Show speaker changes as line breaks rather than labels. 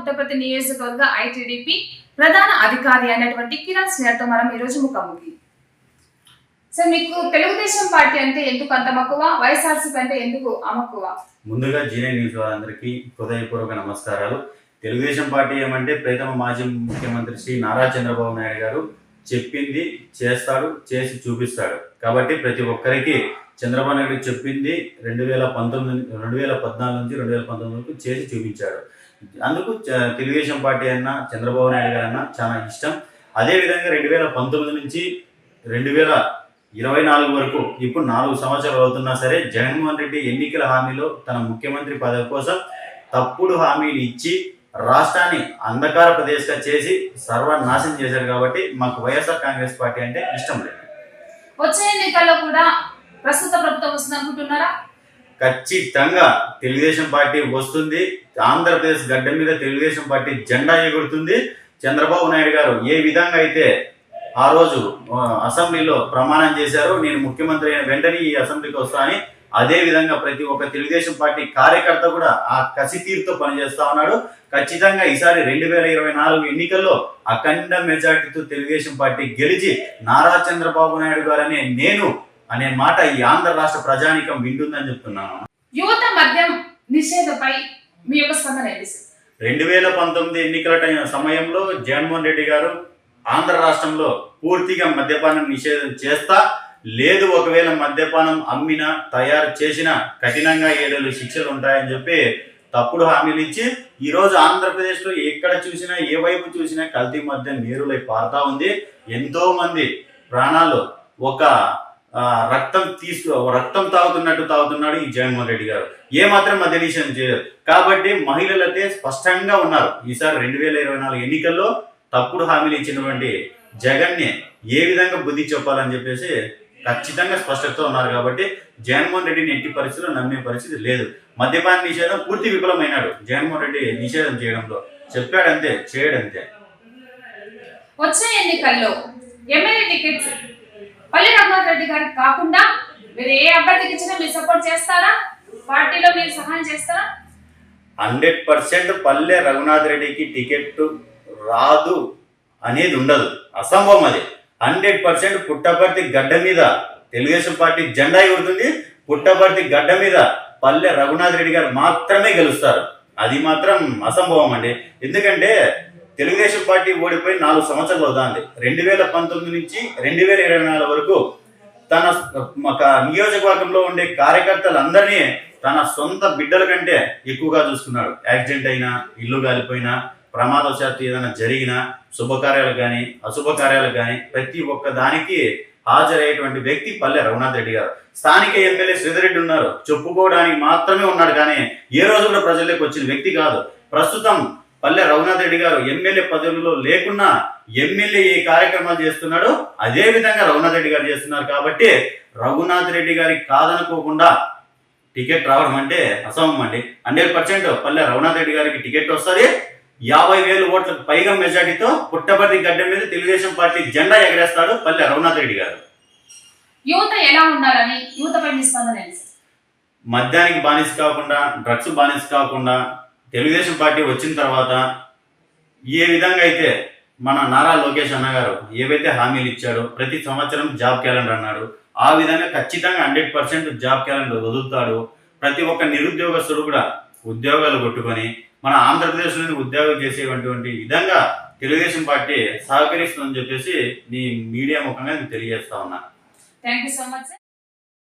పుట్టపర్తి నియోజకవర్గ ఐటీడీపీ ప్రధాన అధికారి అయినటువంటి కిరణ్ స్నేహతో మనం ఈరోజు ముఖాముఖి సార్ మీకు తెలుగుదేశం పార్టీ అంటే ఎందుకు అంత మక్కువ? వైఎస్ఆర్సీపీ అంటే ఎందుకు అమక్కువ?
ముందుగా జీనే న్యూస్ వారందరికీ హృదయపూర్వక నమస్కారాలు. తెలుగుదేశం పార్టీ ఏమంటే ప్రీతమ మాజీ ముఖ్యమంత్రి శ్రీ నారా చంద్రబాబు నాయుడు గారు చెప్పింది చేస్తాడు చేసి చూపిస్తాడు. కాబట్టి ప్రతి ఒక్కరికి చంద్రబాబు నాయుడు చెప్పింది రెండు వేల పంతొమ్మిది రెండు వేల పద్నాలుగు నుంచి రెండు వేల పంతొమ్మిది వరకు చేసి చూపించాడు. అందుకు తెలుగుదేశం పార్టీ అన్న చంద్రబాబు నాయుడు గారు అన్న చాలా ఇష్టం. అదేవిధంగా రెండు వేల పంతొమ్మిది నుంచి రెండు వేల ఇరవై నాలుగు వరకు ఇప్పుడు నాలుగు సంవత్సరాలు అవుతున్నా సరే జగన్మోహన్ రెడ్డి ఎన్నికల హామీలో తన ముఖ్యమంత్రి పదవి కోసం తప్పుడు హామీలు ఇచ్చి రాష్ట్రాన్ని అంధకార ప్రదేశ్గా చేసి సర్వనాశనం చేశారు కాబట్టి మాకు వైఎస్ఆర్ కాంగ్రెస్ పార్టీ అంటే ఇష్టం లేదు.
వచ్చే ఎన్నికల్లో కూడా ప్రస్తుత ప్రభుత్వం వస్తుంది అనుకుంటున్నారా
ఖచ్చితంగా తెలుగుదేశం పార్టీ వస్తుంది. ఆంధ్రప్రదేశ్ గడ్డ మీద తెలుగుదేశం పార్టీ జెండా ఎగురుతుంది. చంద్రబాబు నాయుడు గారు ఏ విధంగా అయితే ఆ రోజు అసెంబ్లీలో ప్రమాణం చేశారు నేను ముఖ్యమంత్రి అయిన వెంటనే ఈ అసెంబ్లీకి వస్తానని అదే విధంగా ప్రతి ఒక్క తెలుగుదేశం పార్టీ కార్యకర్త కూడా ఆ కసి తీరుతో పనిచేస్తా ఉన్నాడు. ఖచ్చితంగా ఈసారి రెండు వేల ఇరవై నాలుగు ఎన్నికల్లో అఖండ మెజార్టీతో తెలుగుదేశం పార్టీ గెలిచి నారా చంద్రబాబు నాయుడు గారు అనే నేను అనే మాట ఈ ఆంధ్ర రాష్ట్ర ప్రజానికం వింటుందని చెప్తున్నాను
యువత మద్యం నిషేధపై మీ యొక్క స్పందన?
రెండు వేల పంతొమ్మిది ఎన్నికల టైం- సమయంలో జగన్మోహన్ రెడ్డి గారు ఆంధ్ర రాష్ట్రంలో పూర్తిగా మద్యపానం నిషేధం చేస్తా లేదు ఒకవేళ మద్యపానం అమ్మినా తయారు చేసినా కఠినంగా ఏడేళ్ళు శిక్షలు ఉంటాయని చెప్పి తప్పుడు హామీలు ఇచ్చి ఈ రోజు ఆంధ్రప్రదేశ్లో ఎక్కడ చూసినా ఏ వైపు చూసినా కల్తీ మద్యం నీరులై పారుతా ఉంది ఎంతో మంది ప్రాణాలు ఒక రక్తం తీసుకు రక్తం తాగుతున్నట్టు తాగుతున్నాడు ఈ జగన్మోహన్ రెడ్డి గారు. ఏమాత్రం మాత్రం నిషేధం చేయరు. కాబట్టి మహిళలైతే స్పష్టంగా ఉన్నారు. ఈసారి రెండు వేల ఇరవై నాలుగు ఎన్నికల్లో తప్పుడు హామీలు ఇచ్చినటువంటి జగన్ని ఏ విధంగా బుద్ధి చెప్పాలని చెప్పేసి ఖచ్చితంగా స్పష్టతతో ఉన్నారు కాబట్టి జగన్మోహన్ రెడ్డిని ఎట్టి పరిస్థితుల్లో నమ్మే పరిస్థితి లేదు. మద్యపాన నిషేధం పూర్తి విఫలమైనాడు. జగన్మోహన్ రెడ్డి నిషేధం చేయడంలో చెప్పాడంతే చేయడంతే.
వచ్చే ఎన్నికల్లో ఎమ్మెల్యే టికెట్స్ పల్లి రఘునాథ్ రెడ్డి గారికి కాకుండా మీరు ఏ అభ్యర్థికి ఇచ్చినా మీరు సపోర్ట్ చేస్తారా? పార్టీలో మీరు సహాయం చేస్తారా?
హండ్రెడ్ పర్సెంట్ పల్లె రఘునాథ్ రెడ్డికి టికెట్ రాదు అనేది ఉండదు. అసంభవం అది. హండ్రెడ్ పర్సెంట్ పుట్టపర్తి గడ్డ మీద తెలుగుదేశం పార్టీ జెండా ఎగురుతుంది. పుట్టపర్తి గడ్డ మీద పల్లె రఘునాథ్ రెడ్డి గారు మాత్రమే గెలుస్తారు. అది మాత్రం అసంభవం అండి. ఎందుకంటే తెలుగుదేశం పార్టీ ఓడిపోయి నాలుగు సంవత్సరాలు అవుతుంది. రెండు వేల పంతొమ్మిది నుంచి రెండు వేల ఇరవై నాలుగు వరకు తన నియోజకవర్గంలో ఉండే కార్యకర్తలందరినీ తన సొంత బిడ్డల కంటే ఎక్కువగా చూసుకున్నాడు. యాక్సిడెంట్ అయినా ఇల్లు కాలిపోయినా ప్రమాదవశాత్తు ఏదైనా జరిగినా శుభకార్యాలు కానీ అశుభకార్యాలు కానీ ప్రతి ఒక్క దానికి హాజరయ్యేటువంటి వ్యక్తి పల్లె రఘునాథ్ రెడ్డి గారు. స్థానిక ఎమ్మెల్యే శ్రీధర్ రెడ్డి ఉన్నారు. చెప్పుకోవడానికి మాత్రమే ఉన్నాడు కానీ ఏ రోజు కూడా ప్రజల్లోకి వచ్చిన వ్యక్తి కాదు. ప్రస్తుతం పల్లె రఘునాథ్ రెడ్డి గారు ఎమ్మెల్యే పదవిలో లేకున్నా ఎమ్మెల్యే ఏ కార్యక్రమాలు చేస్తున్నాడో. అదే విధంగా రఘునాథ్ రెడ్డి గారు చేస్తున్నారు కాబట్టి రఘునాథ్ రెడ్డి గారికి కాదనుకోకుండా టికెట్ రావడం అంటే అసమం అండి. హండ్రెడ్ పర్సెంట్ పల్లె రఘునాథ్ రెడ్డి గారికి టికెట్ వస్తుంది. యాభై వేలు ఓట్లకు పైగా మెజార్టీతో పుట్టపర్తి గడ్డ మీద తెలుగుదేశం పార్టీ జెండా ఎగరేస్తాడు పల్లె రఘునాథ్ రెడ్డి గారు.
యువత ఎలా ఉండాలని యువతపై?
మద్యానికి బానిస కాకుండా డ్రగ్స్ బానిస కాకుండా తెలుగుదేశం పార్టీ వచ్చిన తర్వాత ఏ విధంగా అయితే మన నారా లోకేష్ అన్నగారు ఏవైతే హామీలు ఇచ్చాడో ప్రతి సంవత్సరం జాబ్ క్యాలెండర్ అన్నాడు ఆ విధంగా ఖచ్చితంగా హండ్రెడ్ పర్సెంట్ జాబ్ క్యాలెండర్ వదులుతాడు. ప్రతి ఒక్క నిరుద్యోగస్తుడు కూడా ఉద్యోగాలు కొట్టుకొని మన ఆంధ్రప్రదేశ్లోని ఉద్యోగం చేసేటువంటి విధంగా తెలుగుదేశం పార్టీ సహకరిస్తుందని చెప్పేసి నీ మీడియా ముఖంగా నేను తెలియజేస్తా ఉన్నా.
Thank you so much